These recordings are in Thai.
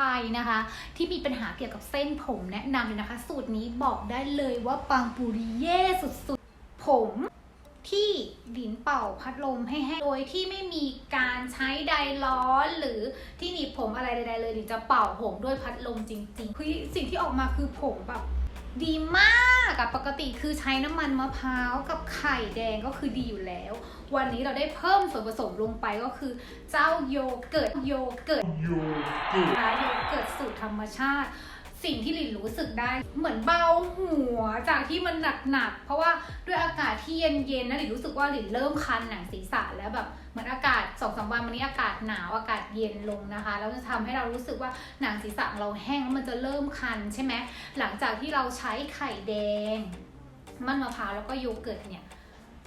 รนะคะ ที่มีปัญหาเกี่ยวกับเส้นผมแนะนำเลยนะคะ สูตรนี้บอกได้เลยว่าปังปุริเย่สุดๆ ผมที่ดินเป่าพัดลมให้แห้งโดยที่ไม่มีการใช้ไดร์ร้อนหรือที่หนีบผมอะไรใดๆเลยดินจะเป่าผมด้วยพัดลมจริงๆคือสิ่งที่ออกมาคือผมแบบดีมากอะปกติคือใช้น้ำมันมะพร้าวกับไข่แดงก็คือดีอยู่แล้ว วันนี้เราได้เพิ่มส่วนผสมลงไปก็คือ เจ้าโยเกิร์ตโยเกิร์ตโยเกิร์ต ธรรมชาติ สิ่งที่หลินรู้สึกได้ เหมือนเบาหัวจากที่มันหนักๆเพราะว่าด้วยอากาศที่เย็นๆนะหลินรู้สึกว่าหลินเริ่มคันหนังศีรษะแล้วแบบเหมือนอากาศสองสามวันวันนี้อากาศหนาวอากาศเย็นลงนะคะแล้วจะทำให้เรารู้สึกว่าหนังศีรษะเราแห้งแล้วมันจะเริ่มคันใช่ไหมหลังจากที่เราใช้ไข่แดง มันมะพร้าวแล้วก็โยเกิร์ตเนี่ย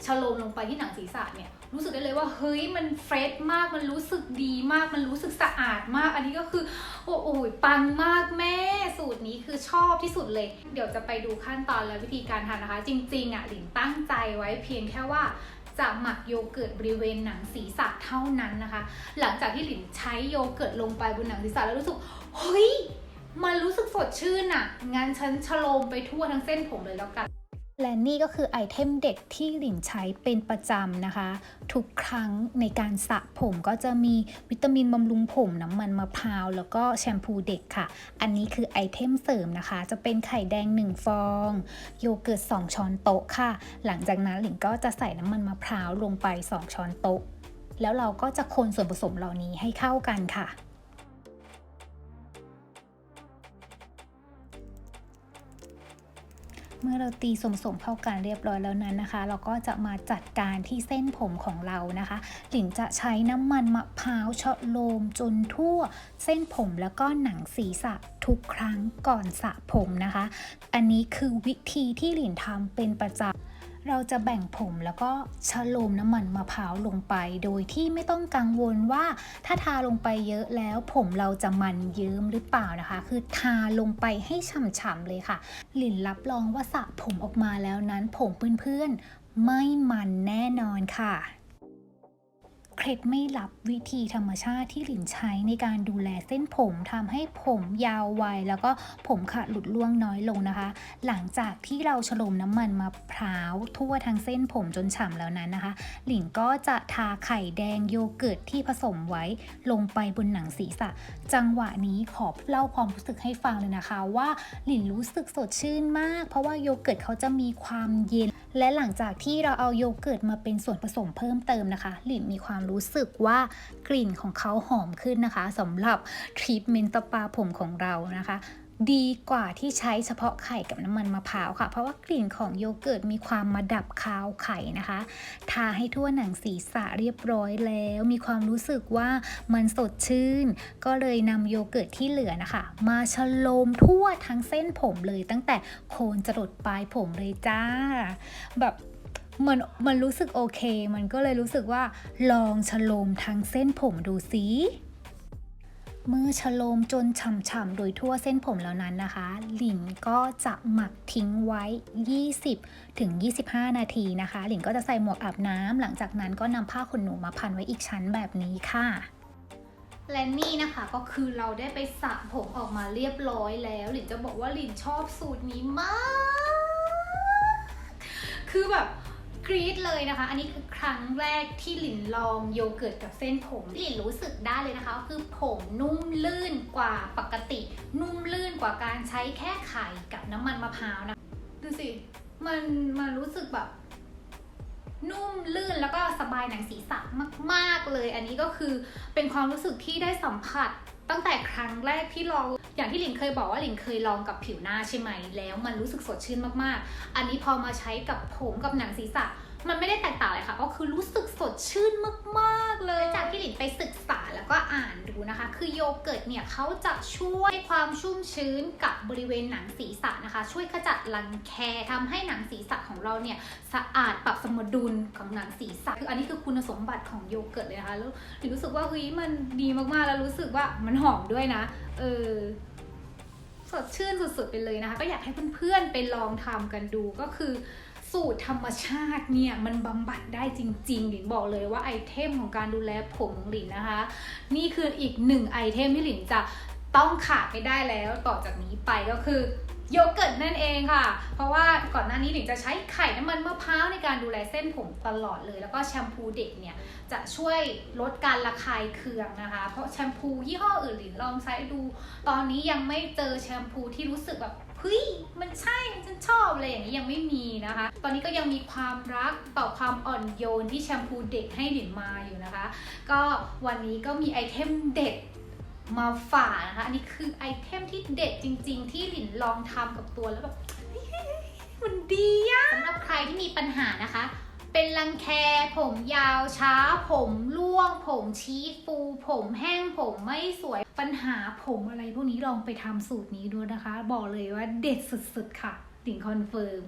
ชโลมลงไปที่หนังศีรษะเนี่ยรู้สึกได้เลยว่าเฮ้ยมันเฟรชมากมันรู้สึกดีมากมันรู้สึกสะอาดมาก อันนี้ก็คือโอ้โหปังมากแม่สูตรนี้คือชอบที่สุดเลย เดี๋ยวจะไปดูขั้นตอนและวิธีการทำนะคะ จริงๆอะหลินตั้งใจไว้เพียงแค่ว่าจะหมักโยเกิร์ตบริเวณหนังศีรษะเท่านั้นนะคะ หลังจากที่หลินใช้โยเกิร์ตลงไปบนหนังศีรษะแล้วรู้สึกเฮ้ยมันรู้สึกสดชื่นอะงั้นฉันชโลมไปทั่วทั้งเส้นผมเลยแล้วกัน และนี่ก็คือไอเทมเด็ดที่หลินใช้เป็นประจำนะคะ ทุกครั้งในการสระผมก็จะมีวิตามินบำรุงผมน้ำมันมะพร้าว แล้วก็แชมพูเด็กค่ะ อันนี้คือไอเทมเสริมนะคะ จะเป็นไข่แดง 1 ฟอง โยเกิร์ต 2 ช้อนโต๊ะค่ะ หลังจากนั้นหลินก็จะใส่น้ำมันมะพร้าวลงไป 2 ช้อนโต๊ะ แล้วเราก็จะคนส่วนผสมเหล่านี้ให้เข้ากันค่ะ เมื่อเราตีสมสมเข้ากันเรียบร้อยแล้วนั้นนะคะ เราก็จะมาจัดการที่เส้นผมของเรานะคะ หลินจะใช้น้ำมันมะพร้าวเชาะโลมจนทั่ว เส้นผมแล้วก็หนังศีรษะทุกครั้งก่อนสระผมนะคะ อันนี้คือวิธีที่หลินทำเป็นประจำ เราจะแบ่งผมแล้วก็ชะโลมน้ำมันมะพร้าวลงไป โดยที่ไม่ต้องกังวลว่าถ้าทาลงไปเยอะแล้ว ผมเราจะมันเยิ้มหรือเปล่านะคะ คือทาลงไปให้ฉ่ำๆเลยค่ะ หลินรับรองว่าสระผมออกมาแล้วนั้น ผมเพื่อนๆไม่มันแน่นอนค่ะ เคล็ดไม่ลับวิธีธรรมชาติที่หลินใช้ในการดูแลเส้นผมทำให้ผมยาวไวแล้วก็ผมขาดหลุดร่วงน้อยลงนะคะ หลังจากที่เราฉโลมน้ำมันมะพร้าวทั่วทั้งเส้นผมจนฉ่ำแล้วนั้นนะคะ หลินก็จะทาไข่แดงโยเกิร์ตที่ผสมไว้ลงไปบนหนังศีรษะ จังหวะนี้ขอเล่าความรู้สึกให้ฟังเลยนะคะ ว่าหลินรู้สึกสดชื่นมาก เพราะว่าโยเกิร์ตเขาจะมีความเย็นและหลังจากที่เราเอาโยเกิร์ตมาเป็นส่วนผสมเพิ่มเติมนะคะหลินมีความรู้สึกว่ากลิ่นของเขาหอมขึ้นนะคะสำหรับทรีทเมนต์สปาผมของเรานะคะ ดีกว่าที่ใช้เฉพาะไข่กับน้ำมันมะพร้าวค่ะ เพราะว่ากลิ่นของโยเกิร์ตมีความมาดับคาวไข่นะคะ ทาให้ทั่วหนังศีรษะเรียบร้อยแล้ว มีความรู้สึกว่ามันสดชื่น ก็เลยนำโยเกิร์ตที่เหลือนะคะ มาฉโลมทั่วทั้งเส้นผมเลยตั้งแต่โคนจรดปลายผมเลยจ้า แบบมันมันรู้สึกโอเค มันก็เลยรู้สึกว่าลองฉโลมทั้งเส้นผมดูสิ มือฉโลมจนฉ่ำๆ โดยทั่วเส้นผมแล้วนั้นนะคะ หลินก็จะหมักทิ้งไว้ 20ถึง25 นาทีนะคะ หลินก็จะใส่หมวกอาบน้ำหลังจากนั้นก็นำผ้าขนหนูมาพันไว้อีกชั้นแบบนี้ค่ะ และนี่นะคะก็คือเราได้ไปสระผมออกมาเรียบร้อยแล้ว หลินจะบอกว่าหลินชอบสูตรนี้มาก คือแบบ รี๊ดเลยนะคะ อันนี้คือครั้งแรกที่หลินลองโยเกิร์ตกับเส้นผมหลินรู้สึกได้เลยนะคะ คือผมนุ่มลื่นกว่าปกติ นุ่มลื่นกว่าการใช้แค่ไข่กับน้ำมันมะพร้าวนะดูสิมันมันรู้สึกแบบ นุ่มลื่นแล้วก็สบายหนังศีรษะมาก ๆเลย อันนี้ก็คือเป็นความรู้สึกที่ได้สัมผัสตั้งแต่ครั้งแรกที่ลองอย่างที่หลินเคยบอกว่าหลินเคยลองกับผิวหน้าใช่ไหมแล้ว มันรู้สึกสดชื่นมากๆ อันนี้พอมาใช้กับผมกับหนังศีรษะ มันไม่ได้แตกต่างเลยค่ะ ก็คือรู้สึกสดชื่นมากๆ เลย จากที่หลินไปศึกษาแล้วก็อ่านดูนะคะ คือโยเกิร์ตเนี่ยเขาจะช่วยความชุ่มชื้นกับบริเวณหนังศีรษะนะคะ ช่วยขจัดรังแคทำให้หนังศีรษะของเราเนี่ยสะอาดปรับสมดุลของหนังศีรษะ คืออันนี้คือคุณสมบัติของโยเกิร์ตเลยนะคะ แล้วหลินรู้สึกว่าเฮ้ยมันดีมากๆ แล้วรู้สึกว่ามันหอมด้วยนะ เออสดชื่นสุดๆไปเลยนะคะ ก็อยากให้เพื่อนๆไปลองทำกันดูก็คือ สูตรธรรมชาติเนี่ยมันบำบัดได้จริงๆหลินบอกเลยว่าไอเทมของการดูแลผมของหลินนะคะ นี่คืออีกหนึ่งไอเทมที่หลินจะต้องขาดไม่ได้แล้วต่อจากนี้ไปก็คือโยเกิร์ตนั่นเองค่ะ เพราะว่าก่อนหน้านี้หนิงจะใช้ไข่น้ำมันมะพร้าวในการดูแลเส้นผมตลอดเลย แล้วก็แชมพูเด็กเนี่ยจะช่วยลดการระคายเคืองนะคะ เพราะแชมพูยี่ห้ออื่นหลินลองใช้ดู ตอนนี้ยังไม่เจอแชมพูที่รู้สึกแบบ เฮ้ยมันใช่ฉันชอบอะไรอย่างนี้ยังไม่มีนะคะ ตอนนี้ก็ยังมีความรักต่อความอ่อนโยนที่แชมพูเด็กให้หลินมาอยู่นะคะ ก็วันนี้ก็มีไอเทมเด็ดมาฝากนะคะ อันนี้คือไอเทมที่เด็ดจริง ๆ ที่หลินลองทำกับตัวแล้วแบบมันดีอะสำหรับใครที่มีปัญหานะคะ เป็นรังแค ผมยาวช้า ผมร่วง ผมชี้ฟู ผมแห้ง ผมไม่สวย ปัญหาผมอะไรพวกนี้ลองไปทำสูตรนี้ดูนะคะ บอกเลยว่าเด็ดสุดๆค่ะสิ่งคอนเฟิร์ม